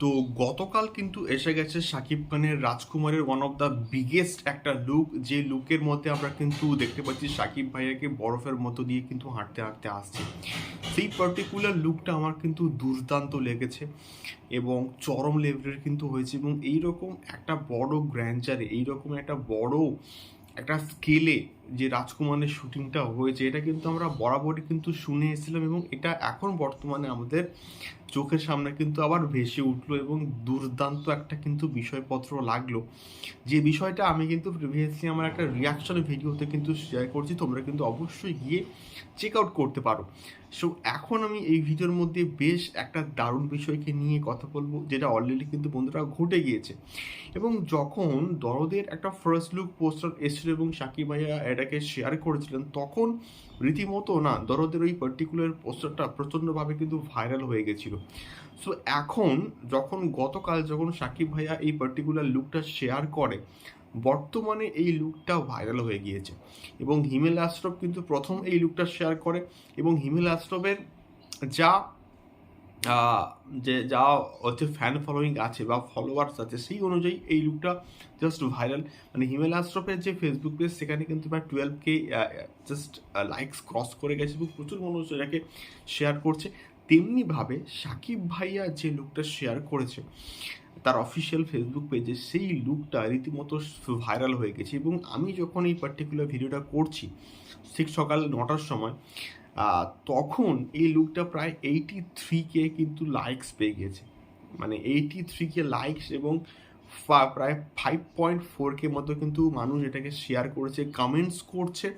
তো গতকাল কিন্তু এসে গেছে শাকিব খানের রাজকুমারের ওয়ান অফ দ্য বিগেস্ট একটা লুক যে লুকের মধ্যে আমরা কিন্তু দেখতে পাচ্ছি শাকিব ভাইয়াকে বরফের মতো দিয়ে কিন্তু হাঁটতে হাঁটতে আসছে। সেই পার্টিকুলার লুকটা আমার কিন্তু দুর্দান্ত লেগেছে এবং চরম লেভেলের কিন্তু হয়েছে এবং এইরকম একটা বড় গ্র্যান্ডচারে এইরকম একটা বড় একটা স্কেলে যে রাজকুমারের শুটিংটা হয়েছে, এটা কিন্তু আমরা বরাবরই কিন্তু শুনে এসেছিলাম এবং এটা এখন বর্তমানে আমাদের চোখের সামনে কিন্তু আবার ভেসে উঠল এবং দুর্দান্ত একটা কিন্তু বিষয়পত্র লাগল। যে বিষয়টা আমি কিন্তু প্রিভিয়াসলি আমার একটা রিয়াকশন ভিডিওতে কিন্তু শেয়ার করছি, তোমরা কিন্তু অবশ্যই গিয়ে চেক আউট করতে পারো। সো এখন আমি এই ভিডিওর মধ্যে বেশ একটা দারুণ বিষয়কে নিয়ে কথা বলব, যেটা অলরেডি কিন্তু বন্ধুরা ঘটে গিয়েছে। এবং যখন দরদের একটা ফার্স্ট লুক পোস্টার এসেছিল এবং সাকিব ভাইয়া এটাকে শেয়ার করেছিলেন, তখন রীতিমতো না দরদের ওই পার্টিকুলার পোস্টারটা প্রচণ্ডভাবে কিন্তু ভাইরাল হয়ে গেছিল। সো এখন যখন গতকাল যখন সাকিব ভাইয়া এই পার্টিকুলার লুকটা শেয়ার করে, বর্তমানে এই লুকটা ভাইরাল হয়ে গিয়েছে এবং হিমেল আশ্রফ কিন্তু প্রথম এই লুকটা শেয়ার করে এবং হিমেল আশ্রফের যা যে যা হচ্ছে ফ্যান ফলোয়িং আছে বা ফলোয়ার্স আছে, সেই অনুযায়ী এই লুকটা জাস্ট ভাইরাল মানে হিমেল আশ্রফের যে ফেসবুক পেজ সেখানে কিন্তু প্রায় twelve K just likes cross করে গেছে এবং প্রচুর মানুষ এটাকে শেয়ার করছে। তেমনিভাবে সাকিব ভাইয়া যে লুকটা শেয়ার করেছে, তার অফিসিয়াল ফেসবুক পেজে সেই লুকটা রীতিমতো ভাইরাল হয়ে গেছে। এবং আমি যখন এই পার্টিকুলার ভিডিওটা করছি, ঠিক সকাল নটার সময় তখন এই লুকটা প্রায় এইটি থ্রি কে কিন্তু লাইকস পেয়ে গেছে। মানে এইটি থ্রি কে লাইকস এবং প্রায় ফাইভ পয়েন্ট ফোর কে মতো কিন্তু মানুষ এটাকে শেয়ার করেছে কমেন্টস করছে।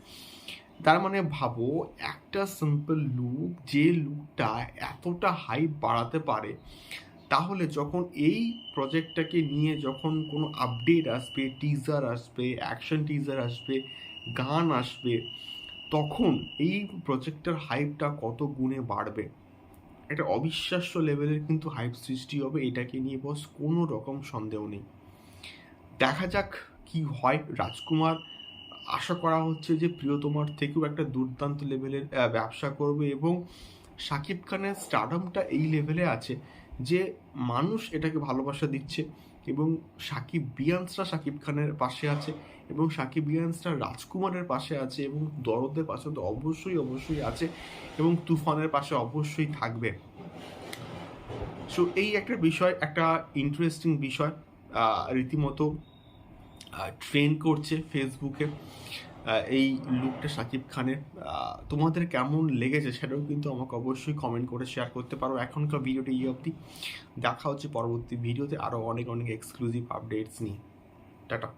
তার মানে ভাবো, একটা সিম্পল লুক যে লুকটা এতটা হাইপ বাড়াতে পারে, তাহলে যখন এই প্রজেক্টটাকে নিয়ে যখন কোনো আপডেট আসবে টিজার আসবে অ্যাকশন টিজার আসবে, গান আসবে তখন এই প্রজেক্টের হাইপটা কত গুণে বাড়বে? একটা অবিশ্বাস্য লেভেলের কিন্তু হাইপ সৃষ্টি হবে, এটাকে নিয়ে বস কোনো রকম সন্দেহ নেই। দেখা যাক কি হয়। রাজকুমার, আশা করা হচ্ছে যে প্রিয়তমার থেকেও একটা দুর্দান্ত লেভেলের ব্যবসা করবে এবং শাকিব খানের স্টারডামটা এই লেভেলে আছে। যে মানুষ এটাকে ভালোবাসা দিচ্ছে এবং সাকিব বিয়ান্সরা সাকিব খানের পাশে আছে এবং সাকিব বিয়ান্সরা রাজকুমারের পাশে আছে এবং দরদের পাশে তো অবশ্যই অবশ্যই আছে এবং তুফানের পাশে অবশ্যই থাকবে। সো এই একটা বিষয়, একটা ইন্টারেস্টিং বিষয় রীতিমতো ট্রেন্ড করছে ফেসবুকে এই লুকটা সাকিব খানের। তোমাদের কেমন লেগেছে সেটাও কিন্তু আমাকে অবশ্যই কমেন্ট করে শেয়ার করতে পারো। এখনকার ভিডিওটি এই অবধি। দেখা হচ্ছে পরবর্তী ভিডিওতে আরও অনেক অনেক এক্সক্লুসিভ আপডেটস নিয়ে। টাটা।